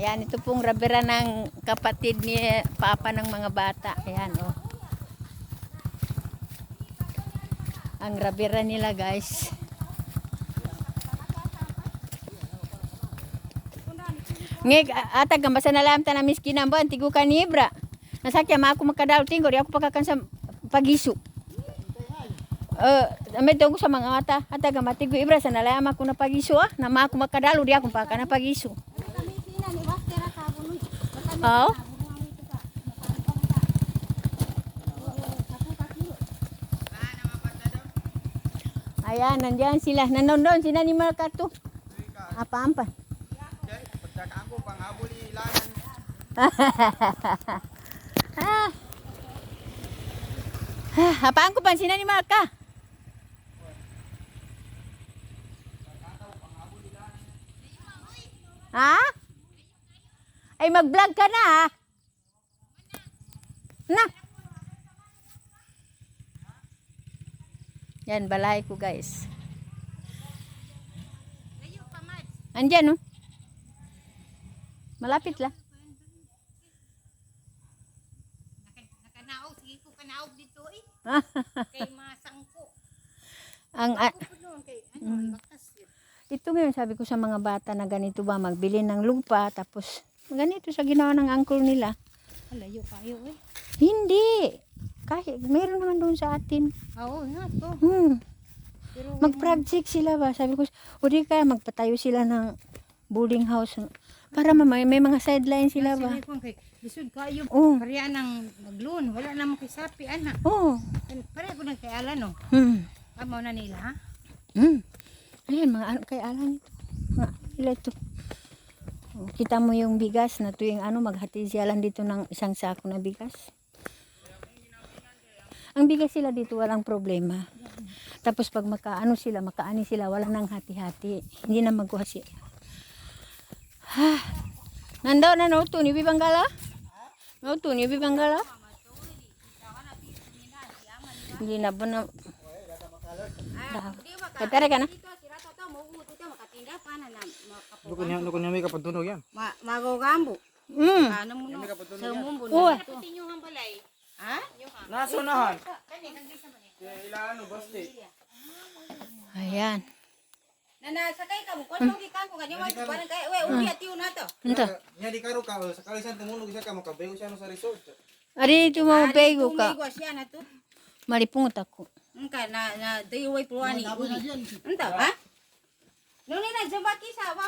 Ayan, ito pong rabera ng kapatid ni Papa ng mga bata. Ayan, oh. Ang rabera nila, guys. Ngig, atag ang basa na lang ta na miskinan ba, tigo ka ni Ibra. Nasakya ma ako makadalo tinggo, di ako pagkakan sa pagiso. Eh, may tunggu sa mga ata, atag ang Ibra sa nalayam ako na pagiso ah, na ma ako makadalo, di ako pagkakan na pagiso. Oh? Ayan, nandiyan sila. Nandun sila ni Markato. Apa-apa. Ah. Ah, apaan ko pansin ni Marka? Ha? Ay mag-vlog ka na ha? Na. Yan, balay ko guys. Andyan no? Malapit lang. Nakanaog, sige ko kanaog dito eh. Kay masangko. Ang ah, yun. Ito ngayon sabi ko sa mga bata na ganito ba magbili ng lupa tapos ganito sa ginawa ng uncle nila. Alayo kayo eh. Hindi. Kahit meron naman doon sa atin. Oo, nga to. Hmm. Mag-project sila ba? Sabi ko, o di kaya magpatayo sila ng boarding house. Para may, may mga sideline sila ba? Sabi ko kay lisod kayo. Oo. Pareha ng nagloon. Wala namang kay sapi ana. Oo. Pareha ko nang kay ala no. Hmm. Amo na nila ha. Hmm. Ayan, mga kay Alan ito. Mga ila ito. Kita mo yung bigas na tuwing ano, maghati siya lang dito ng isang sako na bigas. Ang bigas sila dito walang problema. Tapos pag makaano sila, makaani sila, wala nang hati-hati. Hindi na magkuha sila. Ha. Nandaw na no, ni Bibanggala? No, ni Bibanggala? Hindi na ba na... Katara ka na? Dito sira to to mo uto to pa na makapo. Ano kunya, ano kunya may kapatunog yan? Ma magogambo. Mm. Ano mo no? Sa mumbo na. Pati nyo hang balay. Ha? Nasunahan. Kani nang gisa man eh. Kaya ilaano, basti. Ayan. Nana sakay ka mo kon gikan ko ganyan wa parang kay we uli atiyo na to. Ito. Nya di karo ka, oh, sa kalisan tumunog isa ka, makabayo siya no sa resort. Ari mo pego ka. Tumigo siya na to. Maripungot ako. Engka na na dayuway puluani uli. Enta ha? เรื่องนี้นั่นฉันว่ากี่สาวว่า